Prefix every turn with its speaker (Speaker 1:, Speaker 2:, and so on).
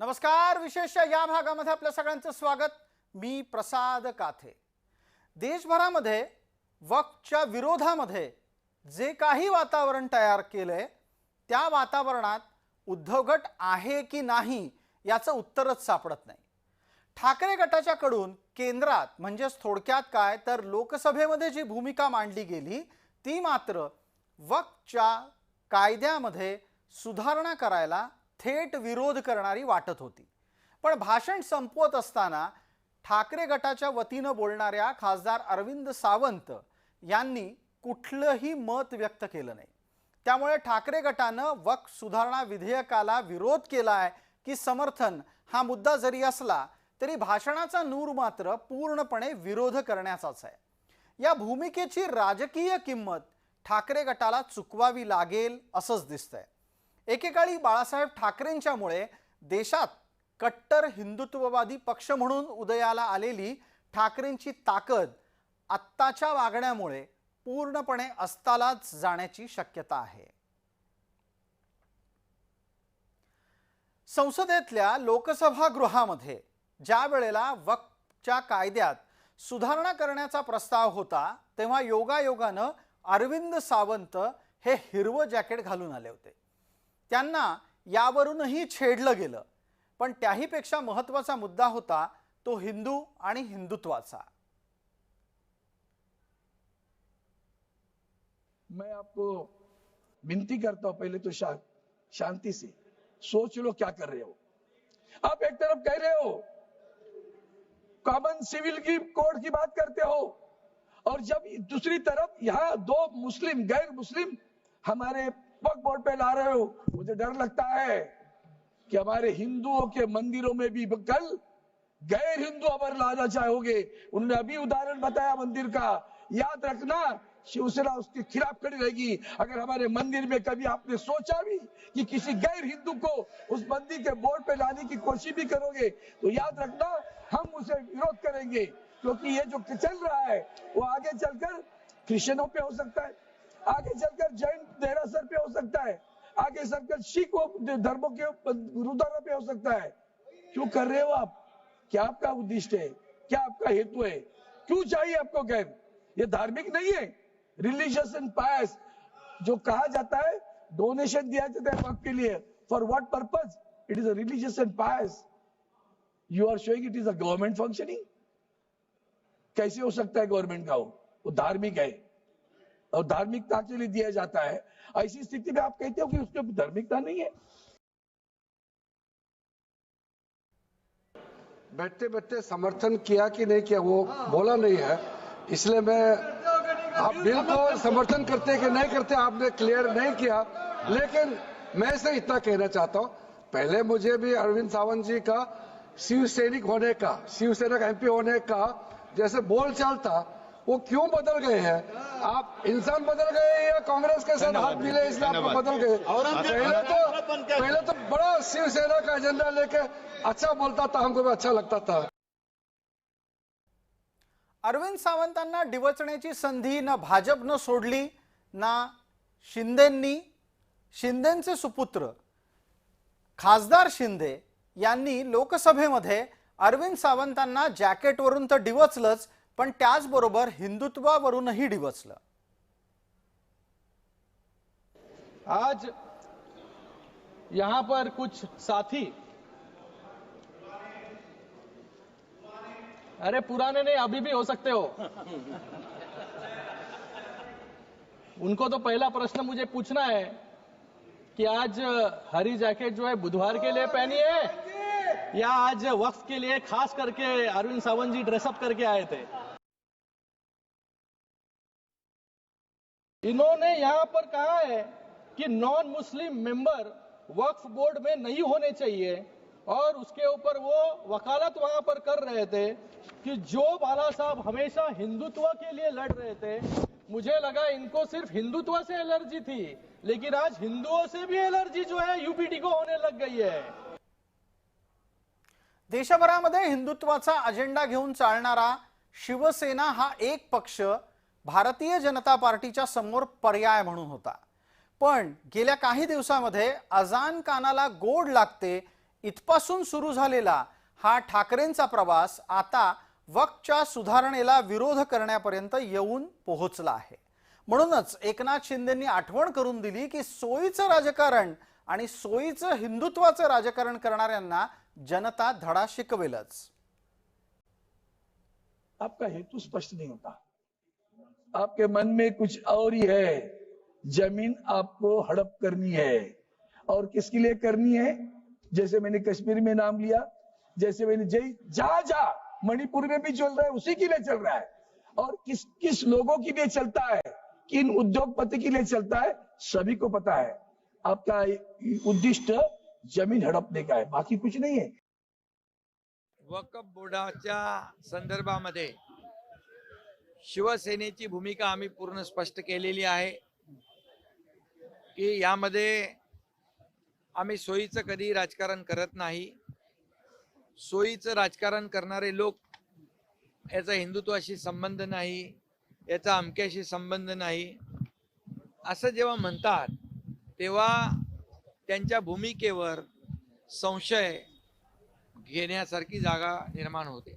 Speaker 1: नमस्कार विशेषच्या या भागामध्ये आपल्या सगळ्यांचं स्वागत. मी प्रसाद काथे. देशभरामध्ये वक्फच्या विरोधामध्ये जे काही वातावरण तयार केलंय त्या वातावरणात उद्धव गट आहे की नाही याचं उत्तरच सापडत नाही. ठाकरे गटाच्याकडून केंद्रात म्हणजेच थोडक्यात काय तर लोकसभेमध्ये जी भूमिका मांडली गेली ती मात्र वक्फच्या कायद्यामध्ये सुधारणा करायला थेट विरोध करणारी वाटत होती. पण भाषण संपवत असताना ठाकरे गटाच्या वतीनं बोलणाऱ्या खासदार अरविंद सावंत यांनी कुठलंही मत व्यक्त केलं नाही. त्यामुळे ठाकरे गटानं वक सुधारणा विधेयकाला विरोध केला आहे की समर्थन हा मुद्दा जरी असला तरी भाषणाचा नूर मात्र पूर्णपणे विरोध करण्याचाच आहे. या भूमिकेची राजकीय किंमत ठाकरे गटाला चुकवावी लागेल असंच दिसतंय. एकेकाळी बाळासाहेब ठाकरेंच्यामुळे देशात कट्टर हिंदुत्ववादी पक्ष म्हणून उदयाला आलेली ठाकरेंची ताकद आत्ताच्या वागण्यामुळे पूर्णपणे अस्तालाच जाण्याची शक्यता आहे. संसदेतल्या लोकसभा गृहामध्ये ज्या वेळेला वक्फच्या कायद्यात सुधारणा करण्याचा प्रस्ताव होता तेव्हा योगायोगानं अरविंद सावंत हे हिरवं जॅकेट घालून आले होते. त्यांना यावरूनही छेडलं गेलं. पण त्याहीपेक्षा महत्वाचा मुद्दा होता तो हिंदू आणि हिंदुत्वाचा.
Speaker 2: मैं आपको विनती करता हूँ पहले तो शा, शांति से। सोच लो क्या कर रहे हो। आप एक तरफ़ कह रहे हो कॉमन सिविल की कोड की बात करते हो और जब दूसरी तरफ़ यहाँ दो मुस्लिम गैर मुस्लिम हमारे बोर्ड पे ला रहे हो। मुझे डर लगता है कि हमारे हिंदुओं के मंदिरों में भी कल गैर हिंदू अबर लाना चाहोगे। उन्होंने अभी उदाहरण बताया मंदिर का। याद रखना, शिवसेना उसके खिलाफ खड़ी रहेगी। अगर हमारे मंदिर में कभी आपने सोचा भी कि किसी गैर हिंदू को उस मंदिर के बोर्ड पे लाने की कोशिश भी करोगे तो याद रखना, हम उसे विरोध करेंगे। क्योंकि ये जो चल रहा है, वो आगे चलकर क्रिश्चियनों पे हो सकता है। आगे चलकर जैन देरासर पे हो सकता है। आगे चलकर सिख धर्मों के गुरुद्वारा पे हो सकता है। क्यों कर रहे हो आप? क्या आपका उद्देश्य है? क्या आपका हेतु है? क्यों चाहिए आपको गैर ये धार्मिक नहीं है। रिलीजियस एंड पायस जो कहा जाता है डोनेशन दिया जाता है वक्त के लिए। For what purpose it is a religious and pious you are showing it is a government functioning कैसे हो सकता है गवर्नमेंट का वो धार्मिक है। और धार्मिकता के लिए दिया जाता है। ऐसी स्थिति में आप कहते हो कि उसके धार्मिकता नहीं है?
Speaker 3: बैठते बैठते समर्थन किया कि नहीं किया वो बोला नहीं है। इसलिए मैं आप बिल को समर्थन करते कि नहीं करते आपने क्लियर नहीं किया। लेकिन मैं से इतना कहना चाहता हूँ, पहले मुझे भी अरविंद सावंत जी का शिव सैनिक होने का, शिवसेना का एमपी होने का जैसे बोल चाल था वो क्यों बदल गए हैं? आप इंसान बदल गए या कांग्रेस के साथ हाथ मिले इसलिए आप बदल गए। पहले तो पहले तो बड़ा शिवसेना का एजेंडा लेके अच्छा बोलता था हमको भी अच्छा लगता था।
Speaker 1: अरविंद सावंतांना डिवचण्याची संधी ना भाजपनं सोडली ना शिंदेंनी. शिंदेचे सुपुत्र खासदार शिंदे यांनी लोकसभेमध्ये अरविंद सावंतांना जॅकेटवरून तर डिवचलंच पण त्याचबरोबर हिंदुत्वावरूनही डिवचलं.
Speaker 4: आज यहाँ पर कुछ साथी अरे पुराने नहीं, अभी भी हो सकते हो। उनको तो पहला प्रश्न मुझे पूछना है कि आज हरी जैकेट जो है बुधवार के लिए पहनी है? या आज वक्त के लिए खास करके अरविंद सावंत जी ड्रेसअप करके आए थे? इन्होंने यहाँ पर कहा है कि non Muslim member Waqf board में नहीं होने चाहिए। और उसके ऊपर वो वकालत वहाँ पर कर रहे थे कि जो बाला साहब हमेशा हिंदुत्व के लिए लड़ रहे थे, मुझे लगा इनको सिर्फ़ हिंदुत्व से एलर्जी थी, लेकिन आज हिंदुओं से भी एलर्जी जो है यूपीटी को होने लग गई है।
Speaker 1: देशभरामध्ये हिंदुत्वाचा अजेंडा घेऊन चालणारा शिवसेना हा एक पक्ष भारतीय जनता पार्टीच्या समोर पर्याय म्हणून होता. पण गेल्या काही दिवसामध्ये अजान कानाला गोड लागते इथपासून सुरू झालेला हा ठाकरेंचा प्रवास आता वकच्या सुधारणेला विरोध करण्यापर्यंत येऊन पोहोचला आहे. म्हणूनच एकनाथ शिंदेंनी आठवण करून दिली की सोयीचं राजकारण आणि सोयीचं हिंदुत्वाचं राजकारण करणाऱ्यांना जनता धडा शिकवेलच.
Speaker 2: आपका हेतु स्पष्ट नहीं होता. आपके मन में कुछ और ही है। ज़मीन आपको हड़प करनी है। और किसके लिए करनी है? जैसे मैंने कश्मीर में नाम लिया, जैसे मैंने जय, जा जा, मणिपुर में भी चल रहा है, उसी के लिए चल रहा है। और किस किस लोगों के लिए चलता है? किन उद्योगपति के लिए चलता है? सभी को पता है। आपका उद्दिष्ट ज़मीन हड़पने का है, बाकी कुछ नहीं है।
Speaker 5: वकफ बोर्डाच्या संदर्भामध्ये शिवसेनेची भूमिका आम्ही पूर्ण स्पष्ट केलेली आहे की यामध्ये आम्ही सोयीचं कधी राजकारण करत नाही. सोयीचं राजकारण करणारे लोक याचा हिंदुत्वाशी संबंध नाही याचा अमक्याशी संबंध नाही. असं जेव्हा म्हणतात तेव्हा त्यांच्या भूमिकेवर संशय घेण्यासारखी जागा निर्माण होते.